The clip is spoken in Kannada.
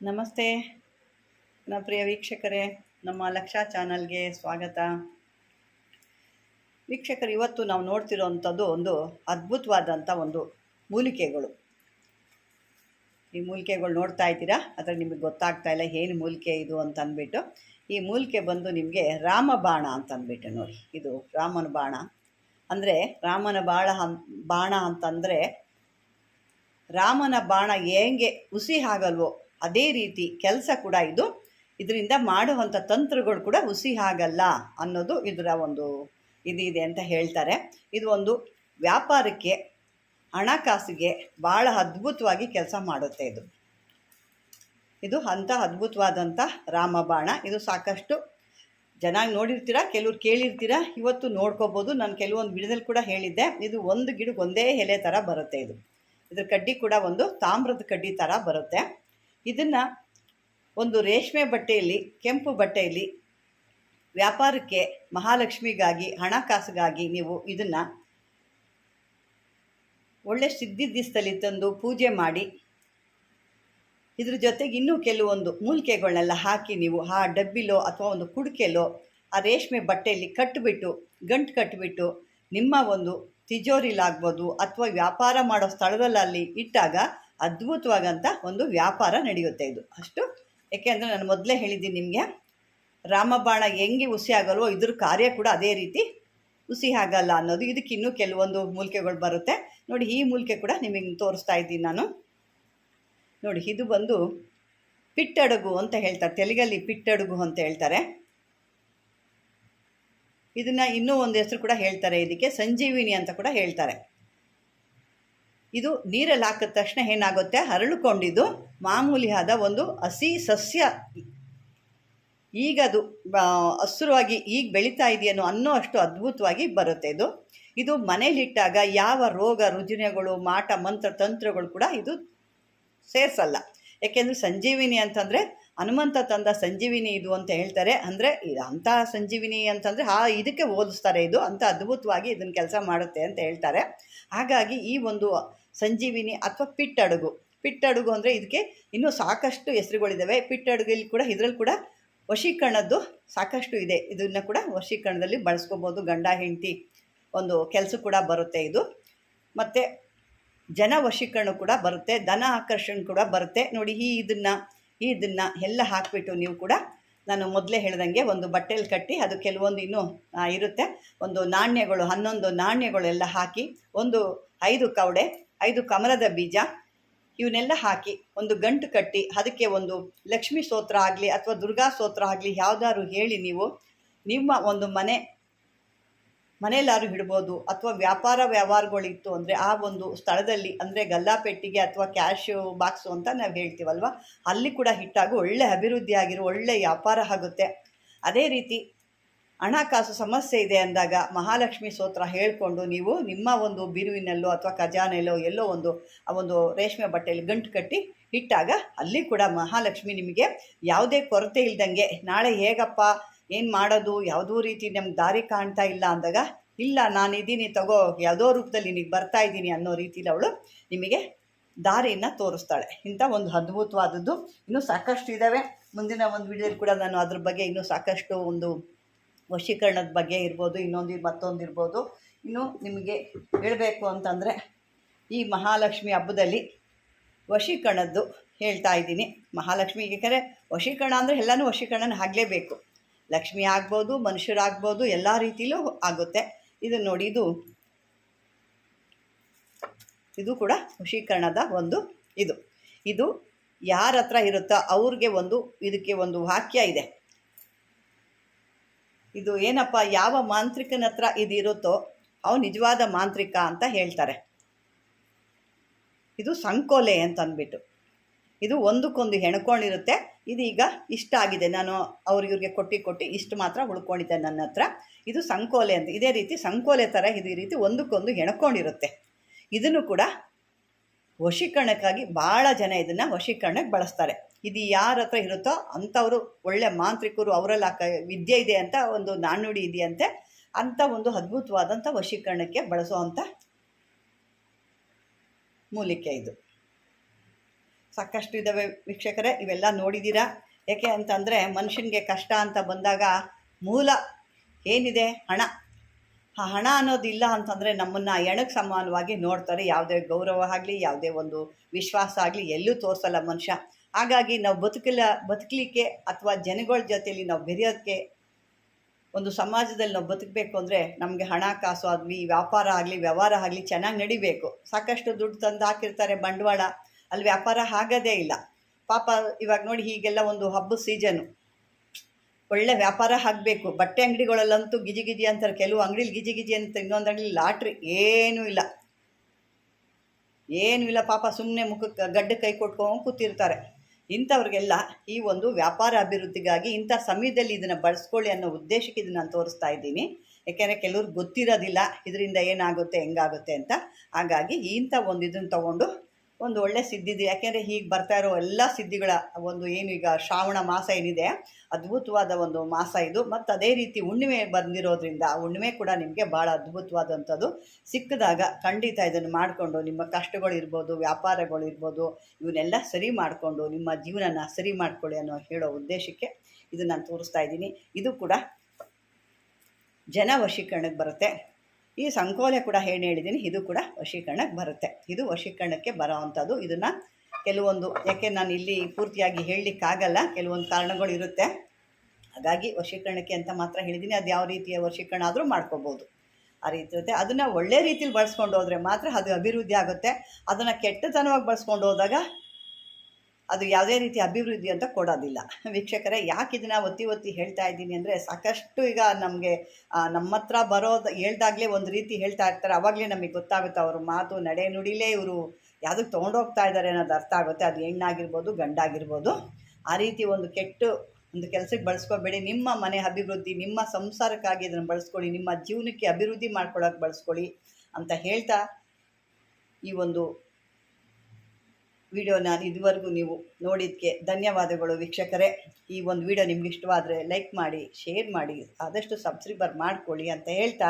ನಮಸ್ತೆ. ನನ್ನ ಪ್ರಿಯ ವೀಕ್ಷಕರೇ, ನಮ್ಮ ಲಕ್ಷ ಚಾನಲ್ಗೆ ಸ್ವಾಗತ. ವೀಕ್ಷಕರು, ಇವತ್ತು ನಾವು ನೋಡ್ತಿರೋವಂಥದ್ದು ಒಂದು ಅದ್ಭುತವಾದಂಥ ಒಂದು ಮೂಲಿಕೆಗಳು. ಈ ಮೂಲಿಕೆಗಳು ನೋಡ್ತಾ ಇದ್ದೀರಾ? ಅದ್ರಲ್ಲಿ ನಿಮಗೆ ಗೊತ್ತಾಗ್ತಾ ಇಲ್ಲ, ಏನು ಮೂಲಿಕೆ ಇದು ಅಂತ ಅಂದ್ಬಿಟ್ಟು ಈ ಮೂಲಿಕೆ ಬಂದು ನಿಮಗೆ ರಾಮಬಾಣ ಅಂತ ಅಂದ್ಬಿಟ್ಟು ನೋಡಿ. ಇದು ರಾಮನ ಬಾಣ. ಅಂದರೆ ರಾಮನ ಬಾಣ ಬಾಣ ಅಂತಂದರೆ ರಾಮನ ಬಾಣ ಹೇಗೆ ಹುಸಿ ಆಗಲ್ವೋ ಅದೇ ರೀತಿ ಕೆಲಸ ಕೂಡ ಇದು. ಇದರಿಂದ ಮಾಡುವಂಥ ತಂತ್ರಗಳು ಕೂಡ ಹುಸಿ ಆಗಲ್ಲ ಅನ್ನೋದು ಇದರ ಒಂದು ಇದಿದೆ ಅಂತ ಹೇಳ್ತಾರೆ. ಇದು ಒಂದು ವ್ಯಾಪಾರಕ್ಕೆ, ಹಣಕಾಸಿಗೆ ಭಾಳ ಅದ್ಭುತವಾಗಿ ಕೆಲಸ ಮಾಡುತ್ತೆ ಇದು. ಇದು ಅಂಥ ಅದ್ಭುತವಾದಂಥ ರಾಮಬಾಣ. ಇದು ಸಾಕಷ್ಟು ಜನಾಗಿ ನೋಡಿರ್ತೀರ, ಕೆಲವ್ರು ಕೇಳಿರ್ತೀರ, ಇವತ್ತು ನೋಡ್ಕೋಬೋದು. ನಾನು ಕೆಲವೊಂದು ಗಿಡದಲ್ಲಿ ಕೂಡ ಹೇಳಿದ್ದೆ, ಇದು ಒಂದು ಗಿಡಕ್ಕೆ ಒಂದೇ ಎಲೆ ಥರ ಬರುತ್ತೆ ಇದು. ಇದ್ರ ಕಡ್ಡಿ ಕೂಡ ಒಂದು ತಾಮ್ರದ ಕಡ್ಡಿ ಥರ ಬರುತ್ತೆ. ಇದನ್ನು ಒಂದು ರೇಷ್ಮೆ ಬಟ್ಟೆಯಲ್ಲಿ, ಕೆಂಪು ಬಟ್ಟೆಯಲ್ಲಿ ವ್ಯಾಪಾರಕ್ಕೆ ಮಹಾಲಕ್ಷ್ಮಿಗಾಗಿ, ಹಣಕಾಸಿಗಾಗಿ ನೀವು ಇದನ್ನು ಒಳ್ಳೆ ಸಿದ್ಧಿದ್ದಿಸ್ತಲ್ಲಿ ತಂದು ಪೂಜೆ ಮಾಡಿ, ಇದ್ರ ಜೊತೆಗೆ ಇನ್ನೂ ಕೆಲವೊಂದು ಮೂಲಿಕೆಗಳನ್ನೆಲ್ಲ ಹಾಕಿ ನೀವು ಆ ಡಬ್ಬಿಲೋ ಅಥವಾ ಒಂದು ಕುಡಿಕೆಲೋ ಆ ರೇಷ್ಮೆ ಬಟ್ಟೆಯಲ್ಲಿ ಕಟ್ಟಿಬಿಟ್ಟು ಗಂಟು ಕಟ್ಟಿಬಿಟ್ಟು ನಿಮ್ಮ ಒಂದು ತಿಜೋರಿಲಾಗ್ಬೋದು ಅಥವಾ ವ್ಯಾಪಾರ ಮಾಡೋ ಸ್ಥಳದಲ್ಲಿ ಅಲ್ಲಿ ಇಟ್ಟಾಗ ಅದ್ಭುತವಾಗಂಥ ಒಂದು ವ್ಯಾಪಾರ ನಡೆಯುತ್ತೆ ಇದು. ಅಷ್ಟು? ಏಕೆಂದರೆ ನಾನು ಮೊದಲೇ ಹೇಳಿದ್ದೀನಿ ನಿಮಗೆ, ರಾಮಬಾಣ ಹೆಂಗೆ ಹುಸಿ ಆಗಲ್ವೋ ಇದ್ರ ಕಾರ್ಯ ಕೂಡ ಅದೇ ರೀತಿ ಹುಸಿ ಆಗಲ್ಲ ಅನ್ನೋದು. ಇದಕ್ಕೆ ಇನ್ನೂ ಕೆಲವೊಂದು ಮೂಲಿಕೆಗಳು ಬರುತ್ತೆ. ನೋಡಿ, ಈ ಮೂಲಿಕೆ ಕೂಡ ನಿಮಗೆ ತೋರಿಸ್ತಾ ಇದ್ದೀನಿ ನಾನು. ನೋಡಿ, ಇದು ಬಂದು ಪಿಟ್ಟಡುಗು ಅಂತ ಹೇಳ್ತಾರೆ. ತೆಲುಗಲ್ಲಿ ಪಿಟ್ಟಡುಗು ಅಂತ ಹೇಳ್ತಾರೆ. ಇದನ್ನು ಇನ್ನೂ ಒಂದು ಹೆಸರು ಕೂಡ ಹೇಳ್ತಾರೆ. ಇದಕ್ಕೆ ಸಂಜೀವಿನಿ ಅಂತ ಕೂಡ ಹೇಳ್ತಾರೆ. ಇದು ನೀರಲ್ಲಿ ಹಾಕಿದ ತಕ್ಷಣ ಏನಾಗುತ್ತೆ? ಹರಳುಕೊಂಡಿದ್ದು ಮಾಮೂಲಿಯಾದ ಒಂದು ಹಸಿ ಸಸ್ಯ. ಈಗ ಅದು ಹಸುರವಾಗಿ ಈಗ ಬೆಳೀತಾ ಇದೆಯೇನೋ ಅನ್ನೋ ಅಷ್ಟು ಅದ್ಭುತವಾಗಿ ಬರುತ್ತೆ ಇದು. ಇದು ಮನೇಲಿಟ್ಟಾಗ ಯಾವ ರೋಗ, ರುಜಿನಗಳು, ಮಾಟ, ಮಂತ್ರ, ತಂತ್ರಗಳು ಕೂಡ ಇದು ಸೇರಿಸಲ್ಲ. ಯಾಕೆಂದರೆ ಸಂಜೀವಿನಿ ಅಂತಂದರೆ ಹನುಮಂತ ತಂದ ಸಂಜೀವಿನಿ ಇದು ಅಂತ ಹೇಳ್ತಾರೆ. ಅಂದರೆ ಇದು ಸಂಜೀವಿನಿ ಅಂತಂದರೆ ಆ ಇದಕ್ಕೆ ಓದಿಸ್ತಾರೆ ಇದು. ಅಂಥ ಅದ್ಭುತವಾಗಿ ಇದನ್ನು ಕೆಲಸ ಮಾಡುತ್ತೆ ಅಂತ ಹೇಳ್ತಾರೆ. ಹಾಗಾಗಿ ಈ ಒಂದು ಸಂಜೀವಿನಿ ಅಥವಾ ಪಿಟ್ಟಡುಗು. ಪಿಟ್ಟಡುಗು ಅಂದರೆ ಇದಕ್ಕೆ ಇನ್ನೂ ಸಾಕಷ್ಟು ಹೆಸರುಗಳಿದ್ದಾವೆ ಪಿಟ್ಟಡುಗಲ್ಲಿ ಕೂಡ, ಇದರಲ್ಲಿ ಕೂಡ ವಶೀಕರಣದ್ದು ಸಾಕಷ್ಟು ಇದೆ. ಇದನ್ನು ಕೂಡ ವಶೀಕರಣದಲ್ಲಿ ಬಳಸ್ಕೋಬೋದು. ಗಂಡ, ಹೆಂಡತಿ ಒಂದು ಕೆಲಸ ಕೂಡ ಬರುತ್ತೆ ಇದು. ಮತ್ತು ಜನ ವಶೀಕರಣ ಕೂಡ ಬರುತ್ತೆ. ಧನ ಆಕರ್ಷಣೆ ಕೂಡ ಬರುತ್ತೆ. ನೋಡಿ, ಈ ಇದನ್ನು ಈ ಇದನ್ನು ಎಲ್ಲ ಹಾಕಿಬಿಟ್ಟು ನೀವು ಕೂಡ ನಾನು ಮೊದಲೇ ಹೇಳ್ದಂಗೆ ಒಂದು ಬಟ್ಟೆಲಿ ಕಟ್ಟಿ ಅದು ಕೆಲವೊಂದು ಇನ್ನೂ ಇರುತ್ತೆ. ಒಂದು ನಾಣ್ಯಗಳು, ಹನ್ನೊಂದು ನಾಣ್ಯಗಳೆಲ್ಲ ಹಾಕಿ ಒಂದು ಐದು ಕವಡೆ ಐದು ಕಮಲದ ಬೀಜ, ಇವನ್ನೆಲ್ಲ ಹಾಕಿ ಒಂದು ಗಂಟು ಕಟ್ಟಿ ಅದಕ್ಕೆ ಒಂದು ಲಕ್ಷ್ಮೀ ಸ್ತೋತ್ರ ಆಗಲಿ ಅಥವಾ ದುರ್ಗಾ ಸ್ತೋತ್ರ ಆಗಲಿ ಯಾವುದಾದ್ರು ಹೇಳಿ ನೀವು, ನಿಮ್ಮ ಒಂದು ಮನೆ ಮನೆಯಲ್ಲಾರು ಇಡ್ಬೋದು ಅಥವಾ ವ್ಯಾಪಾರ ವ್ಯವಹಾರಗಳಿತ್ತು ಅಂದರೆ ಆ ಒಂದು ಸ್ಥಳದಲ್ಲಿ ಅಂದರೆ ಗಲ್ಲಾಪೆಟ್ಟಿಗೆ ಅಥವಾ ಕ್ಯಾಶ್ ಬಾಕ್ಸು ಅಂತ ನಾವು ಹೇಳ್ತೀವಲ್ವ, ಅಲ್ಲಿ ಕೂಡ ಹಿಟ್ಟಾಗಿ ಒಳ್ಳೆ ಅಭಿವೃದ್ಧಿ ಆಗಿರೋ ಒಳ್ಳೆ ವ್ಯಾಪಾರ ಆಗುತ್ತೆ. ಅದೇ ರೀತಿ ಹಣಕಾಸು ಸಮಸ್ಯೆ ಇದೆ ಅಂದಾಗ ಮಹಾಲಕ್ಷ್ಮಿ ಸ್ತೋತ್ರ ಹೇಳಿಕೊಂಡು ನೀವು ನಿಮ್ಮ ಒಂದು ಬಿರುವಿನಲ್ಲೋ ಅಥವಾ ಖಜಾನೆಯಲ್ಲೋ ಎಲ್ಲೋ ಒಂದು, ಆ ಒಂದು ರೇಷ್ಮೆ ಬಟ್ಟೆಯಲ್ಲಿ ಗಂಟು ಕಟ್ಟಿ ಇಟ್ಟಾಗ ಅಲ್ಲಿ ಕೂಡ ಮಹಾಲಕ್ಷ್ಮಿ ನಿಮಗೆ ಯಾವುದೇ ಕೊರತೆ ಇಲ್ದಂಗೆ, ನಾಳೆ ಹೇಗಪ್ಪ, ಏನು ಮಾಡೋದು, ಯಾವುದೋ ರೀತಿ ನಮ್ಗೆ ದಾರಿ ಕಾಣ್ತಾ ಇಲ್ಲ ಅಂದಾಗ, ಇಲ್ಲ ನಾನು ಇದ್ದೀನಿ ತಗೋ, ಯಾವುದೋ ರೂಪದಲ್ಲಿ ನಿನಗೆ ಬರ್ತಾ ಇದ್ದೀನಿ ಅನ್ನೋ ರೀತಿಲಿ ಅವಳು ನಿಮಗೆ ದಾರಿಯನ್ನು ತೋರಿಸ್ತಾಳೆ. ಇಂಥ ಒಂದು ಅದ್ಭುತವಾದದ್ದು. ಇನ್ನೂ ಸಾಕಷ್ಟು ಇದ್ದಾವೆ. ಮುಂದಿನ ಒಂದು ವಿಡಿಯೋದಲ್ಲಿ ಕೂಡ ನಾನು ಅದ್ರ ಬಗ್ಗೆ ಇನ್ನೂ ಸಾಕಷ್ಟು ಒಂದು ವಶೀಕರಣದ ಬಗ್ಗೆ ಇರ್ಬೋದು, ಇನ್ನೊಂದು ಮತ್ತೊಂದು ಇರ್ಬೋದು. ಇನ್ನು ನಿಮಗೆ ಹೇಳಬೇಕು ಅಂತಂದರೆ, ಈ ಮಹಾಲಕ್ಷ್ಮಿ ಹಬ್ಬದಲ್ಲಿ ವಶೀಕರಣದ್ದು ಹೇಳ್ತಾ ಇದ್ದೀನಿ. ಮಹಾಲಕ್ಷ್ಮಿ ಏಕೆಂದರೆ ವಶೀಕರಣ ಅಂದರೆ ಎಲ್ಲನೂ ವಶೀಕರಣ ಆಗಲೇಬೇಕು. ಲಕ್ಷ್ಮಿ ಆಗ್ಬೋದು, ಮನುಷ್ಯರಾಗ್ಬೋದು, ಎಲ್ಲ ರೀತಿಯಲ್ಲೂ ಆಗುತ್ತೆ. ಇದು ನೋಡಿ, ಇದು ಇದು ಕೂಡ ವಶೀಕರಣದ ಒಂದು ಇದು. ಇದು ಯಾರ ಹತ್ರ ಇರುತ್ತೋ ಅವ್ರಿಗೆ ಒಂದು, ಇದಕ್ಕೆ ಒಂದು ವಾಕ್ಯ ಇದೆ. ಇದು ಏನಪ್ಪ, ಯಾವ ಮಾಂತ್ರಿಕನ ಹತ್ರ ಇದಿರುತ್ತೋ ಅವು ನಿಜವಾದ ಮಾಂತ್ರಿಕ ಅಂತ ಹೇಳ್ತಾರೆ. ಇದು ಸಂಕೋಲೆ ಅಂತ ಅಂದ್ಬಿಟ್ಟು ಇದು ಒಂದಕ್ಕೊಂದು ಹೆಣ್ಕೊಂಡಿರುತ್ತೆ ಇದೀಗ ಇಷ್ಟ ಆಗಿದೆ. ನಾನು ಅವ್ರಿವ್ರಿಗೆ ಕೊಟ್ಟು ಕೊಟ್ಟು ಇಷ್ಟು ಮಾತ್ರ ಉಳ್ಕೊಂಡಿದ್ದೆ ನನ್ನ ಹತ್ರ. ಇದು ಸಂಕೋಲೆ ಅಂತ. ಇದೇ ರೀತಿ ಸಂಕೋಲೆ ಥರ ಇದು ರೀತಿ ಒಂದಕ್ಕೊಂದು ಹೆಣ್ಕೊಂಡಿರುತ್ತೆ. ಇದನ್ನು ಕೂಡ ವಶೀಕರಣಕ್ಕಾಗಿ ಭಾಳ ಜನ ಇದನ್ನು ವಶೀಕರಣಕ್ಕೆ ಬಳಸ್ತಾರೆ. ಇದು ಯಾರ ಹತ್ರ ಇರುತ್ತೋ ಅಂಥವರು, ಒಳ್ಳೆ ಮಾಂತ್ರಿಕರು ಅವರೆಲ್ಲ ವಿದ್ಯೆ ಇದೆ ಅಂತ ಒಂದು ನಾಣ್ಣುಡಿ ಇದೆಯಂತೆ, ಅಂಥ ಒಂದು ಅದ್ಭುತವಾದಂಥ ವಶೀಕರಣಕ್ಕೆ ಬಳಸುವಂಥ ಮೂಲಿಕೆ ಇದು. ಸಾಕಷ್ಟು ಇದ್ದಾವೆ ವೀಕ್ಷಕರೇ, ಇವೆಲ್ಲ ನೋಡಿದ್ದೀರಾ? ಯಾಕೆ ಅಂತಂದರೆ ಮನುಷ್ಯನಿಗೆ ಕಷ್ಟ ಅಂತ ಬಂದಾಗ ಮೂಲ ಏನಿದೆ? ಹಣ. ಆ ಹಣ ಅನ್ನೋದಿಲ್ಲ ಅಂತಂದರೆ ನಮ್ಮನ್ನು ಎಣಕ್ಕೆ ಸಮಾನವಾಗಿ ನೋಡ್ತಾರೆ. ಯಾವುದೇ ಗೌರವ ಆಗಲಿ, ಯಾವುದೇ ಒಂದು ವಿಶ್ವಾಸ ಆಗಲಿ ಎಲ್ಲೂ ತೋರಿಸಲ್ಲ ಮನುಷ್ಯ. ಹಾಗಾಗಿ ನಾವು ಬದುಕಲ ಬದುಕಲಿಕ್ಕೆ ಅಥವಾ ಜನಗಳ ಜೊತೆಯಲ್ಲಿ ನಾವು ಬೆರೆಯೋದಕ್ಕೆ ಒಂದು ಸಮಾಜದಲ್ಲಿ ನಾವು ಬದುಕಬೇಕು ಅಂದರೆ ನಮಗೆ ಹಣ ಕಾಸು ಆಗಲಿ, ವ್ಯಾಪಾರ ಆಗಲಿ, ವ್ಯವಹಾರ ಆಗಲಿ ಚೆನ್ನಾಗಿ ನಡಿಬೇಕು. ಸಾಕಷ್ಟು ದುಡ್ಡು ತಂದು ಹಾಕಿರ್ತಾರೆ ಬಂಡವಾಳ, ಅಲ್ಲಿ ವ್ಯಾಪಾರ ಆಗೋದೇ ಇಲ್ಲ. ಪಾಪ ಇವಾಗ ನೋಡಿ ಹೀಗೆಲ್ಲ ಒಂದು ಹಬ್ಬ ಸೀಸನು ಒಳ್ಳೆ ವ್ಯಾಪಾರ ಆಗಬೇಕು. ಬಟ್ಟೆ ಅಂಗಡಿಗಳಲ್ಲಂತೂ ಗಿಜಿ ಗಿಜಿ ಅಂತಾರೆ. ಕೆಲವು ಅಂಗಡಿಲಿ ಗಿಜಿ ಗಿಜಿ ಅಂತ ಇನ್ನೊಂದು ಅಂಗಡಿ ಲಾಟ್ರಿ ಏನೂ ಇಲ್ಲ. ಏನೂ ಇಲ್ಲ ಪಾಪ ಸುಮ್ಮನೆ ಮುಖಕ್ಕೆ ಗಡ್ಡ ಕೈ ಕೊಟ್ಕೊಂಡು ಕೂತಿರ್ತಾರೆ. ಇಂಥವ್ರಿಗೆಲ್ಲ ಈ ಒಂದು ವ್ಯಾಪಾರ ಅಭಿವೃದ್ಧಿಗಾಗಿ ಇಂಥ ಸಮಯದಲ್ಲಿ ಇದನ್ನು ಬಳಸ್ಕೊಳ್ಳಿ ಅನ್ನೋ ಉದ್ದೇಶಕ್ಕೆ ಇದನ್ನು ನಾನು ತೋರಿಸ್ತಾ ಇದ್ದೀನಿ. ಯಾಕೆಂದರೆ ಕೆಲವ್ರಿಗೆ ಗೊತ್ತಿರೋದಿಲ್ಲ, ಇದರಿಂದ ಏನಾಗುತ್ತೆ, ಹೆಂಗಾಗುತ್ತೆ ಅಂತ. ಹಾಗಾಗಿ ಇಂಥ ಒಂದು ಇದನ್ನು ತಗೊಂಡು ಒಂದು ಒಳ್ಳೆ ಸಿದ್ಧಿದೆ ಯಾಕೆಂದರೆ ಹೀಗೆ ಬರ್ತಾ ಇರೋ ಎಲ್ಲ ಸಿದ್ಧಿಗಳ ಒಂದು ಏನು ಈಗ ಶ್ರಾವಣ ಮಾಸ ಏನಿದೆ, ಅದ್ಭುತವಾದ ಒಂದು ಮಾಸ ಇದು. ಮತ್ತು ಅದೇ ರೀತಿ ಹುಣ್ಣಿಮೆ ಬಂದಿರೋದ್ರಿಂದ ಆ ಹುಣ್ಣಿಮೆ ಕೂಡ ನಿಮಗೆ ಭಾಳ ಅದ್ಭುತವಾದಂಥದ್ದು. ಸಿಕ್ಕಿದಾಗ ಖಂಡಿತ ಇದನ್ನು ಮಾಡಿಕೊಂಡು ನಿಮ್ಮ ಕಷ್ಟಗಳಿರ್ಬೋದು ವ್ಯಾಪಾರಗಳಿರ್ಬೋದು ಇವನ್ನೆಲ್ಲ ಸರಿ ಮಾಡಿಕೊಂಡು ನಿಮ್ಮ ಜೀವನನ ಸರಿ ಮಾಡ್ಕೊಳ್ಳಿ ಅನ್ನೋ ಹೇಳೋ ಉದ್ದೇಶಕ್ಕೆ ಇದು ನಾನು ತೋರಿಸ್ತಾ ಇದ್ದೀನಿ. ಇದು ಕೂಡ ಜನ ವಶೀಕರಣಕ್ಕೆ ಬರುತ್ತೆ. ಈ ಸಂಕೋಲೆ ಕೂಡ ಏನು ಹೇಳಿದ್ದೀನಿ, ಇದು ಕೂಡ ವಶೀಕರಣಕ್ಕೆ ಬರುತ್ತೆ. ಇದು ವಶೀಕರಣಕ್ಕೆ ಬರೋ ಅಂಥದ್ದು ಇದನ್ನು ಕೆಲವೊಂದು, ಯಾಕೆ ನಾನು ಇಲ್ಲಿ ಪೂರ್ತಿಯಾಗಿ ಹೇಳಲಿಕ್ಕಾಗಲ್ಲ, ಕೆಲವೊಂದು ಕಾರಣಗಳು ಇರುತ್ತೆ. ಹಾಗಾಗಿ ವಶೀಕರಣಕ್ಕೆ ಅಂತ ಮಾತ್ರ ಹೇಳಿದ್ದೀನಿ. ಅದು ಯಾವ ರೀತಿಯ ವಶೀಕರಣ ಆದರೂ ಮಾಡ್ಕೋಬೋದು. ಆ ರೀತಿ ಇರುತ್ತೆ. ಅದನ್ನು ಒಳ್ಳೆ ರೀತಿಯಲ್ಲಿ ಬಳಸ್ಕೊಂಡು ಹೋದರೆ ಮಾತ್ರ ಅದು ಅಭಿವೃದ್ಧಿ ಆಗುತ್ತೆ. ಅದನ್ನು ಕೆಟ್ಟತನವಾಗಿ ಬಳಸ್ಕೊಂಡು ಹೋದಾಗ ಅದು ಯಾವುದೇ ರೀತಿ ಅಭಿವೃದ್ಧಿ ಅಂತ ಕೊಡೋದಿಲ್ಲ. ವೀಕ್ಷಕರೇ, ಯಾಕೆ ಇದನ್ನು ಒತ್ತಿ ಒತ್ತಿ ಹೇಳ್ತಾ ಇದ್ದೀನಿ ಅಂದರೆ ಸಾಕಷ್ಟು ಈಗ ನಮಗೆ ನಮ್ಮ ಹತ್ರ ಬರೋದು ಹೇಳ್ದಾಗಲೇ ಒಂದು ರೀತಿ ಹೇಳ್ತಾ ಇರ್ತಾರೆ. ಅವಾಗಲೇ ನಮಗೆ ಗೊತ್ತಾಗುತ್ತೆ ಅವ್ರ ಮಾತು ನಡೆ ನುಡಿಲೇ ಇವರು ಯಾವುದಕ್ಕೆ ತೊಗೊಂಡೋಗ್ತಾ ಇದ್ದಾರೆ ಅನ್ನೋದು ಅರ್ಥ ಆಗುತ್ತೆ. ಅದು ಹೆಣ್ಣಾಗಿರ್ಬೋದು, ಗಂಡಾಗಿರ್ಬೋದು. ಆ ರೀತಿ ಒಂದು ಕೆಟ್ಟ ಒಂದು ಕೆಲಸಕ್ಕೆ ಬಳಸ್ಕೊಬೇಡಿ. ನಿಮ್ಮ ಮನೆ ಅಭಿವೃದ್ಧಿ, ನಿಮ್ಮ ಸಂಸಾರಕ್ಕಾಗಿ ಇದನ್ನು ಬಳಸ್ಕೊಳ್ಳಿ. ನಿಮ್ಮ ಜೀವನಕ್ಕೆ ಅಭಿವೃದ್ಧಿ ಮಾಡ್ಕೊಳ್ಳೋಕೆ ಬಳಸ್ಕೊಳ್ಳಿ ಅಂತ ಹೇಳ್ತಾ ಈ ಒಂದು ವಿಡಿಯೋನ ಇದುವರೆಗೂ ನೀವು ನೋಡಿದ್ದಕ್ಕೆ ಧನ್ಯವಾದಗಳು ವೀಕ್ಷಕರೇ. ಈ ಒಂದು ವಿಡಿಯೋ ನಿಮ್ಗೆ ಇಷ್ಟವಾದರೆ ಲೈಕ್ ಮಾಡಿ, ಶೇರ್ ಮಾಡಿ, ಆದಷ್ಟು ಸಬ್ಸ್ಕ್ರೈಬರ್ ಮಾಡ್ಕೊಳ್ಳಿ ಅಂತ ಹೇಳ್ತಾ